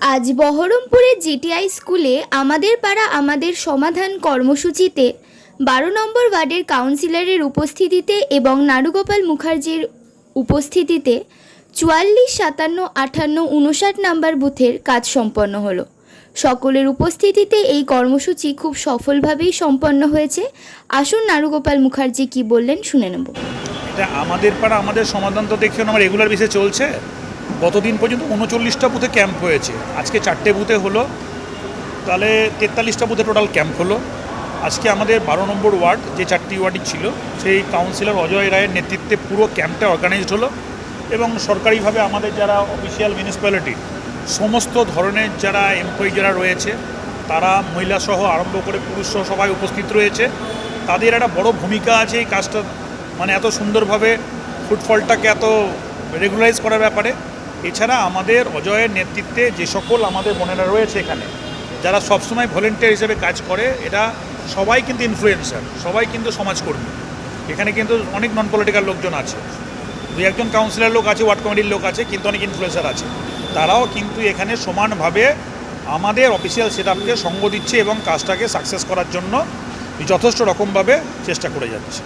আজ বহরমপুরের জিটিআই স্কুলে আমাদের পাড়া আমাদের সমাধান কর্মসূচিতে বারো নম্বর ওয়ার্ডের কাউন্সিলরের উপস্থিতিতে এবং নারুগোপাল মুখার্জির উপস্থিতিতে চুয়াল্লিশ সাতান্ন আঠান্ন উনষাট নম্বর বুথের কাজ সম্পন্ন হলো। সকলের উপস্থিতিতে এই কর্মসূচি খুব সফলভাবেই সম্পন্ন হয়েছে। আসুন নারুগোপাল মুখার্জি কি বললেন শুনে নেব। এটা আমাদের পাড়া আমাদের সমাধান তো দেখছেন, আমার রেগুলার বেসে চলছে। গতদিন পর্যন্ত উনচল্লিশটা বুথে ক্যাম্প হয়েছে। আজকে চারটে বুথে হলো। তাহলে তেতাল্লিশটা বুথে টোটাল ক্যাম্প হলো। আজকে আমাদের বারো নম্বর ওয়ার্ড যে চারটি ওয়ার্ডই ছিল, সেই কাউন্সিলর অজয় রায়ের নেতৃত্বে পুরো ক্যাম্পটা অর্গানাইজড হলো এবং সরকারিভাবে আমাদের যারা অফিসিয়াল মিউনিসিপ্যালিটি সমস্ত ধরনের যারা এমপ্লয়ি যারা রয়েছে, তারা মহিলা সহ আরম্ভ করে পুরুষ সহ সবাই উপস্থিত রয়েছে। তাদের একটা বড় ভূমিকা আছে এই কাজটা মানে এত সুন্দরভাবে ফুটফলটাকে এত রেগুলারাইজ করার ব্যাপারে। এছাড়া আমাদের অজয়ের নেতৃত্বে যে সকল আমাদের বোনেরা রয়েছে এখানে, যারা সবসময় ভলেন্টিয়ার হিসেবে কাজ করে এটা সবাই কিন্তু ইনফ্লুয়েন্সার সবাই কিন্তু সমাজকর্মী। এখানে কিন্তু অনেক নন পলিটিক্যাল লোকজন আছে। দুই একজন কাউন্সিলর লোক আছে, ওয়ার্ড কমিটির লোক আছে, কিন্তু অনেক ইনফ্লুয়েন্সার আছে। তারাও কিন্তু এখানে সমানভাবে আমাদের অফিসিয়াল সেট আপকে সঙ্গ দিচ্ছে এবং কাজটাকে সাকসেস করার জন্য যথেষ্ট রকমভাবে চেষ্টা করে যাচ্ছে।